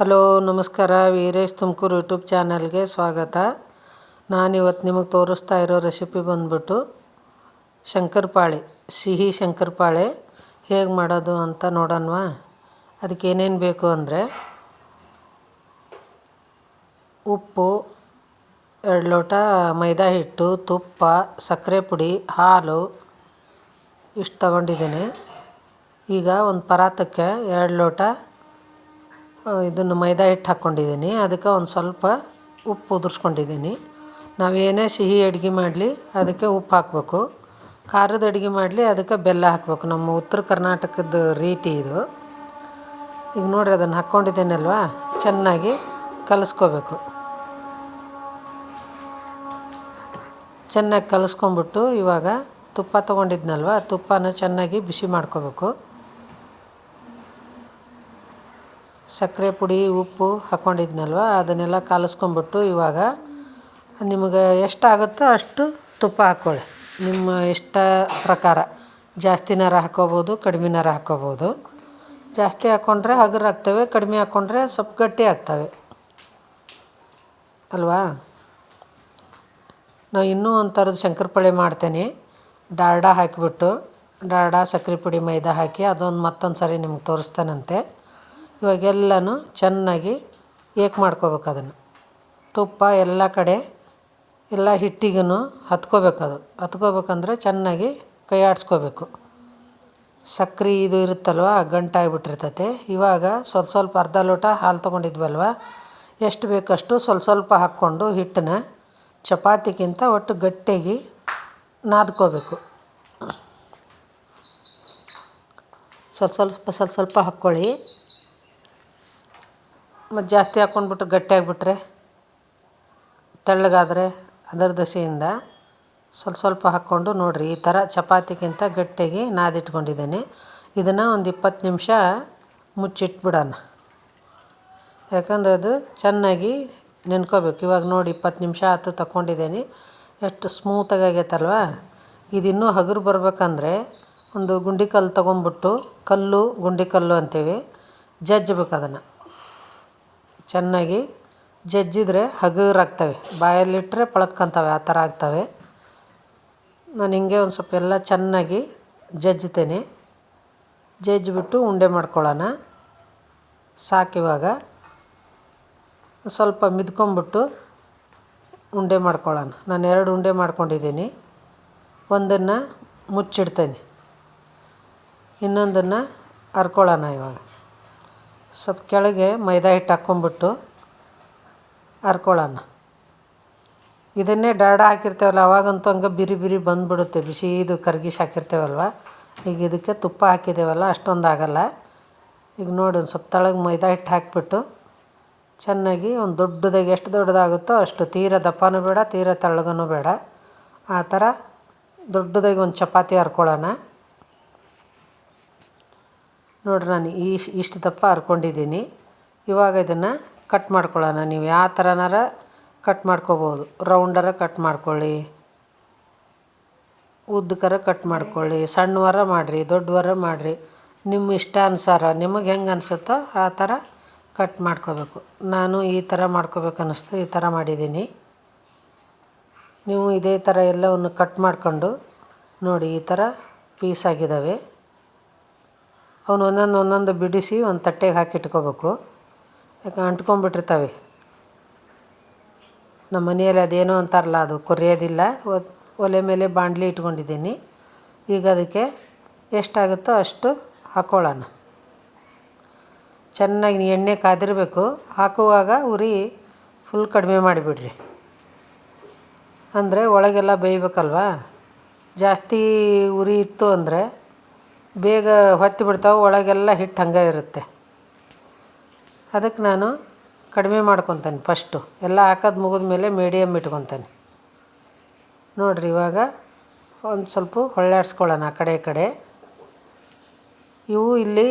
Hello, ನಮಸ್ಕಾರ. Veeresh Tumakuru YouTube ಚಾನಲ್ಗೆ ಸ್ವಾಗತ. ನಾನಿವತ್ತು ನಿಮಗೆ ತೋರಿಸ್ತಾ ಇರೋ ರೆಸಿಪಿ ಬಂದ್ಬಿಟ್ಟು ಶಂಕರಪಾಳೆ, ಸಿಹಿ ಶಂಕರಪಾಳೆ ಹೇಗೆ ಮಾಡೋದು ಅಂತ ನೋಡೋಣವಾ? ಅದಕ್ಕೆ ಏನೇನು ಬೇಕು ಅಂದರೆ ಉಪ್ಪು, ಎರಡು ಲೋಟ ಮೈದಾ ಹಿಟ್ಟು, ತುಪ್ಪ, ಸಕ್ಕರೆ ಪುಡಿ, ಹಾಲು ಇಷ್ಟು ತಗೊಂಡಿದ್ದೀನಿ. ಈಗ ಒಂದು ಪರಾತಕ್ಕೆ ಎರಡು ಲೋಟ ಇದನ್ನು ಮೈದಾ ಹಿಟ್ಟು ಹಾಕ್ಕೊಂಡಿದ್ದೀನಿ. ಅದಕ್ಕೆ ಒಂದು ಸ್ವಲ್ಪ ಉಪ್ಪು ಉದುರ್ಸ್ಕೊಂಡಿದ್ದೀನಿ. ನಾವೇನೇ ಸಿಹಿ ಅಡುಗೆ ಮಾಡಲಿ, ಅದಕ್ಕೆ ಉಪ್ಪು ಹಾಕಬೇಕು. ಖಾರದ ಅಡುಗೆ ಮಾಡಲಿ, ಅದಕ್ಕೆ ಬೆಲ್ಲ ಹಾಕಬೇಕು. ನಮ್ಮ ಉತ್ತರ ಕರ್ನಾಟಕದ ರೀತಿ ಇದು. ಈಗ ನೋಡಿರಿ, ಅದನ್ನು ಹಾಕ್ಕೊಂಡಿದ್ದೀನಲ್ವಾ? ಚೆನ್ನಾಗಿ ಕಲಿಸ್ಕೋಬೇಕು. ಚೆನ್ನಾಗಿ ಕಲಸ್ಕೊಂಬಿಟ್ಟು ಇವಾಗ ತುಪ್ಪ ತೊಗೊಂಡಿದ್ನಲ್ವ? ತುಪ್ಪನ ಚೆನ್ನಾಗಿ ಬಿಸಿ ಮಾಡ್ಕೋಬೇಕು. ಸಕ್ಕರೆ ಪುಡಿ, ಉಪ್ಪು ಹಾಕ್ಕೊಂಡಿದ್ನಲ್ವ ಅದನ್ನೆಲ್ಲ ಕಾಲಿಸ್ಕೊಂಬಿಟ್ಟು ಇವಾಗ ನಿಮಗೆ ಎಷ್ಟಾಗುತ್ತೋ ಅಷ್ಟು ತುಪ್ಪ ಹಾಕ್ಕೊಳ್ಳಿ. ನಿಮ್ಮ ಇಷ್ಟ ಪ್ರಕಾರ. ಜಾಸ್ತಿನಾರ ಹಾಕ್ಕೋಬೋದು ಕಡಿಮೆನಾರ ಹಾಕ್ಕೋಬೋದು. ಜಾಸ್ತಿ ಹಾಕ್ಕೊಂಡ್ರೆ ಹಗುರ ಆಗ್ತವೆ, ಕಡಿಮೆ ಹಾಕ್ಕೊಂಡ್ರೆ ಸ್ವಲ್ಪ ಗಟ್ಟಿ ಆಗ್ತವೆ. ಅಲ್ವಾ? ನಾವು ಇನ್ನೂ ಒಂದು ಥರದ ಶಂಕರಪಾಳೆ ಮಾಡ್ತೇನೆ. ಡಾಲ್ಡಾ ಹಾಕಿಬಿಟ್ಟು ಡಾಲ್ಡಾ ಸಕ್ಕರೆ ಪುಡಿ ಮೈದಾ ಹಾಕಿ ಅದೊಂದು ಮತ್ತೊಂದು ಸರಿ ನಿಮ್ಗೆ ತೋರಿಸ್ತಾನಂತೆ. ಇವಾಗೆಲ್ಲನೂ ಚೆನ್ನಾಗಿ ಏಕ್ ಮಾಡ್ಕೋಬೇಕು ಅದನ್ನು? ತುಪ್ಪ ಎಲ್ಲ ಕಡೆ ಎಲ್ಲ ಹಿಟ್ಟಿಗೂ ಹತ್ಕೋಬೇಕು ಅದು. ಹತ್ಕೋಬೇಕಂದ್ರೆ ಚೆನ್ನಾಗಿ ಕೈ ಆಡಿಸ್ಕೋಬೇಕು. ಸಕ್ರೆ ಇದು ಇರುತ್ತಲ್ವ ಗಂಟಾಗಿಬಿಟ್ಟಿರ್ತೈತೆ ಇವಾಗ ಸ್ವಲ್ಪ ಸ್ವಲ್ಪ ಅರ್ಧ ಲೋಟ ಹಾಲು ತೊಗೊಂಡಿದ್ವಲ್ವ, ಎಷ್ಟು ಬೇಕಷ್ಟು ಸ್ವಲ್ಪ ಸ್ವಲ್ಪ ಹಾಕ್ಕೊಂಡು ಹಿಟ್ಟನ್ನ ಚಪಾತಿಗಿಂತ ಒಟ್ಟು ಗಟ್ಟಿಯಾಗಿ ನಾದ್ಕೋಬೇಕು. ಸ್ವಲ್ಪ ಸ್ವಲ್ಪ ಸ್ವಲ್ಪ ಸ್ವಲ್ಪ ಹಾಕ್ಕೊಳ್ಳಿ. ಮತ್ತು ಜಾಸ್ತಿ ಹಾಕ್ಕೊಂಡ್ಬಿಟ್ಟು ಗಟ್ಟಿಯಾಗಿಬಿಟ್ರೆ ತೆಳ್ಳಗಾದರೆ ಅದರ ದಸೆಯಿಂದ ಸ್ವಲ್ಪ ಸ್ವಲ್ಪ ಹಾಕ್ಕೊಂಡು ನೋಡಿರಿ, ಈ ಥರ ಚಪಾತಿಗಿಂತ ಗಟ್ಟಿಯಾಗಿ ನಾದಿಟ್ಕೊಂಡಿದ್ದೀನಿ. ಇದನ್ನು ಒಂದು ಇಪ್ಪತ್ತು ನಿಮಿಷ ಮುಚ್ಚಿಟ್ಬಿಡೋಣ. ಯಾಕಂದ್ರೆ ಅದು ಚೆನ್ನಾಗಿ ನೆನ್ಕೋಬೇಕು. ಇವಾಗ ನೋಡಿ ಇಪ್ಪತ್ತು ನಿಮಿಷ ಆತು ತಗೊಂಡಿದ್ದೀನಿ ಎಷ್ಟು ಸ್ಮೂತಾಗಿ ಆಗೈತಲ್ವ? ಇದಿನ್ನೂ ಹಗುರು ಬರಬೇಕಂದ್ರೆ ಒಂದು ಗುಂಡಿ ಕಲ್ಲು ತೊಗೊಂಬಿಟ್ಟು ಕಲ್ಲು, ಗುಂಡಿ ಕಲ್ಲು ಅಂತೀವಿ ಜಜ್ಜಬೇಕು ಅದನ್ನು. ಚೆನ್ನಾಗಿ ಜಜ್ಜಿದ್ರೆ ಹಗುರಾಗ್ತವೆ. ಬಾಯಲ್ಲಿಟ್ಟರೆ ಪಳಕ್ಕಂತವೆ ಆ ಥರ ಆಗ್ತವೆ. ನಾನು ಹಿಂಗೆ ಒಂದು ಸ್ವಲ್ಪ ಎಲ್ಲ ಚೆನ್ನಾಗಿ ಜಜ್ತೇನೆ ಜಜ್ಜಿಬಿಟ್ಟು ಉಂಡೆ ಮಾಡ್ಕೊಳ್ಳೋಣ. ಸಾಕಿವಾಗ ಸ್ವಲ್ಪ ಮಿದ್ಕೊಂಬಿಟ್ಟು ಉಂಡೆ ಮಾಡ್ಕೊಳ್ಳೋಣ. ನಾನು ಎರಡು ಉಂಡೆ ಮಾಡ್ಕೊಂಡಿದ್ದೀನಿ. ಒಂದನ್ನು ಮುಚ್ಚಿಡ್ತೇನೆ. ಇನ್ನೊಂದನ್ನು ಹರ್ಕೊಳ್ಳೋಣ ಇವಾಗ. ಸ್ವಲ್ಪ ಕೆಳಗೆ ಮೈದಾ ಹಿಟ್ಟು ಹಾಕ್ಕೊಂಬಿಟ್ಟು ಹರ್ಕೊಳ್ಳೋಣ ಇದನ್ನೇ ಡಾಡ ಹಾಕಿರ್ತೇವಲ್ಲ, ಅವಾಗಂತೂ ಹಂಗೆ ಬಿರಿ ಬಿರಿ ಬಂದುಬಿಡುತ್ತೆ ಬಿಸಿ ಇದು ಕರ್ಗಿಸಿ ಹಾಕಿರ್ತೇವಲ್ವ? ಈಗ ಇದಕ್ಕೆ ತುಪ್ಪ ಹಾಕಿದ್ದೇವಲ್ಲ ಅಷ್ಟೊಂದು ಆಗೋಲ್ಲ ಈಗ ನೋಡಿ ಒಂದು ಸ್ವಲ್ಪ ತಳಗೆ ಮೈದಾ ಹಿಟ್ಟು ಹಾಕಿಬಿಟ್ಟು ಚೆನ್ನಾಗಿ ಒಂದು ದೊಡ್ಡದಾಗಿ ಎಷ್ಟು ದೊಡ್ಡದಾಗುತ್ತೋ ಅಷ್ಟು ತೀರ ದಪ್ಪನೂ ಬೇಡ, ತೀರ ತಳಗನೂ ಬೇಡ. ಆ ಥರ ದೊಡ್ಡದಾಗಿ ಒಂದು ಚಪಾತಿ ಹರ್ಕೊಳ್ಳೋಣ ನೋಡಿರಿ ನಾನು ಇಷ್ಟು ಇಷ್ಟು ದಪ್ಪ ಹರ್ಕೊಂಡಿದ್ದೀನಿ. ಇವಾಗ ಇದನ್ನು ಕಟ್ ಮಾಡ್ಕೊಳ್ಳೋಣ. ನೀವು ಯಾವ ಥರನಾರ ಕಟ್ ಮಾಡ್ಕೋಬೋದು. ರೌಂಡರ ಕಟ್ ಮಾಡ್ಕೊಳ್ಳಿ. ಉದ್ದಕರ ಕಟ್ ಮಾಡ್ಕೊಳ್ಳಿ. ಸಣ್ಣವರ ಮಾಡಿರಿ, ದೊಡ್ಡವರ ಮಾಡಿರಿ. ನಿಮ್ಮ ಇಷ್ಟ ಇಷ್ಟಾನುಸಾರ ನಿಮಗೆ ಹೆಂಗೆ ಅನಿಸುತ್ತೋ ಆ ಥರ ಕಟ್ ಮಾಡ್ಕೋಬೇಕು. ನಾನು ಈ ಥರ ಮಾಡ್ಕೋಬೇಕು ಅನ್ನಿಸ್ತು, ಈ ಥರ ಮಾಡಿದ್ದೀನಿ. ನೀವು ಇದೇ ಥರ ಎಲ್ಲವನ್ನು ಕಟ್ ಮಾಡಿಕೊಂಡು ನೋಡಿ, ಈ ಥರ ಪೀಸ್ ಆಗಿದ್ದಾವೆ ಅವನು ಒಂದೊಂದು ಒಂದೊಂದು ಬಿಡಿಸಿ ಒಂದು ತಟ್ಟೆಗೆ ಹಾಕಿ ಇಟ್ಕೋಬೇಕು. ಯಾಕೆ ಅಂಟ್ಕೊಂಡ್ಬಿಟ್ಟಿರ್ತಾವೆ. ನಮ್ಮ ಮನೆಯಲ್ಲಿ ಅದೇನೋ ಅಂತಾರಲ್ಲ, ಅದು ಕೊರಿಯೋದಿಲ್ಲ. ಒಲೆ ಮೇಲೆ ಬಾಂಡ್ಲಿ ಇಟ್ಕೊಂಡಿದ್ದೀನಿ. ಈಗ ಅದಕ್ಕೆ ಎಷ್ಟಾಗುತ್ತೋ ಅಷ್ಟು ಹಾಕ್ಕೊಳ್ಳೋಣ ಚೆನ್ನಾಗಿ ಎಣ್ಣೆ ಕಾದಿರಬೇಕು. ಹಾಕುವಾಗ ಉರಿ ಫುಲ್ ಕಡಿಮೆ ಮಾಡಿಬಿಡ್ರಿ. ಅಂದರೆ ಒಳಗೆಲ್ಲ ಬೇಯಬೇಕಲ್ವಾ? ಜಾಸ್ತಿ ಉರಿ ಇತ್ತು ಅಂದರೆ ಬೇಗ ಹೊತ್ತಿ ಬಿಡ್ತಾವೆ, ಒಳಗೆಲ್ಲ ಹಿಟ್ಟು ಹಂಗೆ ಇರುತ್ತೆ. ಅದಕ್ಕೆ ನಾನು ಕಡಿಮೆ ಮಾಡ್ಕೊತೇನೆ ಫಸ್ಟು. ಎಲ್ಲ ಹಾಕೋದು ಮುಗಿದ ಮೇಲೆ ಮೀಡಿಯಮ್ ಇಟ್ಕೊತೇನೆ. ನೋಡಿರಿ, ಇವಾಗ ಒಂದು ಸ್ವಲ್ಪ ಹೊಳ್ಳಾಡ್ಸ್ಕೊಳ್ಳೋಣ ಆ ಕಡೆ ಕಡೆ. ಇವು ಇಲ್ಲಿ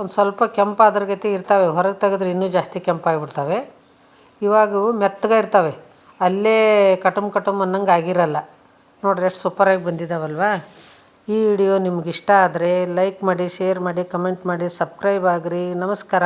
ಒಂದು ಸ್ವಲ್ಪ ಕೆಂಪಾದ್ರ ಗತಿ ಇರ್ತವೆ, ಹೊರಗೆ ತೆಗೆದ್ರೆ ಇನ್ನೂ ಜಾಸ್ತಿ ಕೆಂಪಾಗಿಬಿಡ್ತವೆ. ಇವಾಗ ಇವು ಮೆತ್ತಗೆ ಇರ್ತವೆ, ಅಲ್ಲೇ ಕಟಮ್ ಕಟಮ್ ಅನ್ನಂಗೆ ಆಗಿರಲ್ಲ. ನೋಡ್ರಿ, ಎಷ್ಟು ಸೂಪರಾಗಿ ಬಂದಿದ್ದಾವಲ್ವಾ ಈ ವಿಡಿಯೋ ನಿಮಗಿಷ್ಟ ಆದರೆ ಲೈಕ್ ಮಾಡಿ ಶೇರ್ ಮಾಡಿ ಕಮೆಂಟ್ ಮಾಡಿ ಸಬ್ಸ್ಕ್ರೈಬ್ ಆಗಿರಿ. ನಮಸ್ಕಾರ.